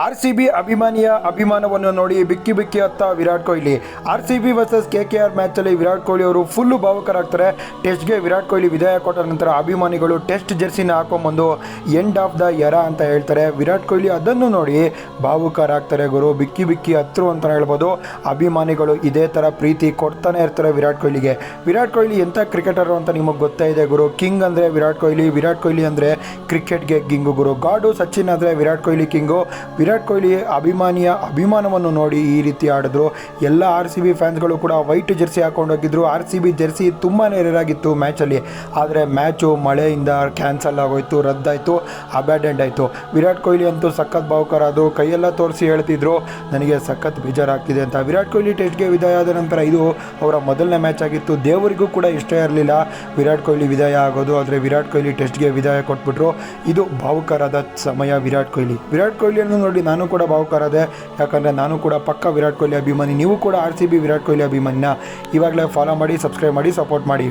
R C B ಅಭಿಮಾನಿಯ ಅಭಿಮಾನವನ್ನು ನೋಡಿ ಬಿಕ್ಕಿ ಬಿಕ್ಕಿ ಅತ್ತ Virat Kohli. R C B versus K K R ಮ್ಯಾಚಲ್ಲಿ Virat Kohli ಅವರು ಫುಲ್ಲು ಭಾವುಕರಾಗ್ತಾರೆ. ಟೆಸ್ಟ್ಗೆ ವಿರಾಟ್ ಕೊಹ್ಲಿ ವಿದಾಯ ಕೊಟ್ಟ ನಂತರ ಅಭಿಮಾನಿಗಳು ಟೆಸ್ಟ್ ಜೆರ್ಸಿನ ಹಾಕೊಂಬಂದು ಎಂಡ್ ಆಫ್ ದ ಎರ ಅಂತ ಹೇಳ್ತಾರೆ. ವಿರಾಟ್ ಕೊಹ್ಲಿ ಅದನ್ನು ನೋಡಿ ಭಾವುಕರಾಗ್ತಾರೆ ಗುರು. ಬಿಕ್ಕಿ ಬಿಕ್ಕಿ ಹತ್ರು ಅಂತ ಹೇಳ್ಬೋದು. ಅಭಿಮಾನಿಗಳು ಇದೇ ಥರ ಪ್ರೀತಿ ಕೊಡ್ತಾನೆ ಇರ್ತಾರೆ ವಿರಾಟ್ ಕೊಹ್ಲಿಗೆ. ವಿರಾಟ್ ಕೊಹ್ಲಿ ಎಂಥ ಕ್ರಿಕೆಟರು ಅಂತ ನಿಮಗೆ ಗೊತ್ತೇ ಇದೆ ಗುರು. ಕಿಂಗ್ ಅಂದರೆ ವಿರಾಟ್ ಕೊಹ್ಲಿ ವಿರಾಟ್ ಕೊಹ್ಲಿ ಅಂದರೆ ಕ್ರಿಕೆಟ್ಗೆ ಕಿಂಗು ಗುರು. ಗಾಡು ಸಚಿನ್ ಆದರೆ ವಿರಾಟ್ ಕೊಹ್ಲಿ ಕಿಂಗು ವಿರಾಟ್ ಕೊಹ್ಲಿ ಅಭಿಮಾನಿಯ ಅಭಿಮಾನವನ್ನು ನೋಡಿ ಈ ರೀತಿ ಆಡಿದ್ರು. ಎಲ್ಲ ಆರ್ ಸಿ ಬಿ ಫ್ಯಾನ್ಸ್ಗಳು ಕೂಡ ವೈಟ್ ಜೆರ್ಸಿ ಹಾಕೊಂಡೋಗಿದ್ರು ಆರ್ ಸಿ ಬಿ ಜೆರ್ಸಿ ತುಂಬಾ ರೇರಾಗಿತ್ತು ಮ್ಯಾಚಲ್ಲಿ. ಆದರೆ ಮ್ಯಾಚು ಮಳೆಯಿಂದ ಕ್ಯಾನ್ಸಲ್ ಆಗೋಯ್ತು, ರದ್ದಾಯಿತು ಅಬ್ಯಾಡೆಂಡ್ ಆಯಿತು. ವಿರಾಟ್ ಕೊಹ್ಲಿ ಅಂತೂ ಸಖತ್ ಭಾವುಕರ. ಅದು ಕೈಯೆಲ್ಲ ತೋರಿಸಿ ಹೇಳ್ತಿದ್ರು, ನನಗೆ ಸಖತ್ ಬೇಜಾರಾಗ್ತಿದೆ ಅಂತ. ವಿರಾಟ್ ಕೊಹ್ಲಿ ಟೆಸ್ಟ್ಗೆ ವಿದಾಯ ಆದ ನಂತರ ಇದು ಅವರ ಮೊದಲನೇ ಮ್ಯಾಚ್ ಆಗಿತ್ತು. ದೇವರಿಗೂ ಕೂಡ ಇಷ್ಟ ಇರಲಿಲ್ಲ. ವಿರಾಟ್ ಕೊಹ್ಲಿ ವಿದಾಯ ಆಗೋದು, ಆದರೆ ವಿರಾಟ್ ಕೊಹ್ಲಿ ಟೆಸ್ಟ್ಗೆ ವಿದಾಯ ಕೊಟ್ಬಿಟ್ರು. ಇದು ಭಾವುಕರಾದ ಸಮಯ ವಿರಾಟ್ ಕೊಹ್ಲಿ. ವಿರಾಟ್ ಕೊಹ್ಲಿಯನ್ನು ನೋಡಿ ನಾನು ಕೂಡ ಭಾವುಕರಾದೆ. ಯಾಕಂದರೆ ನಾನು ಕೂಡ ಪಕ್ಕ ವಿರಾಟ್ ಕೊಹ್ಲಿ ಅಭಿಮಾನಿ, ನೀವು ಕೂಡ R C B Virat Kohli ಅಭಿಮಾನಿನ. ಇವಾಗಲೇ ಫಾಲೋ ಮಾಡಿ ಸಬ್ಸ್ಕ್ರೈಬ್ ಮಾಡಿ ಸಪೋರ್ಟ್ ಮಾಡಿ.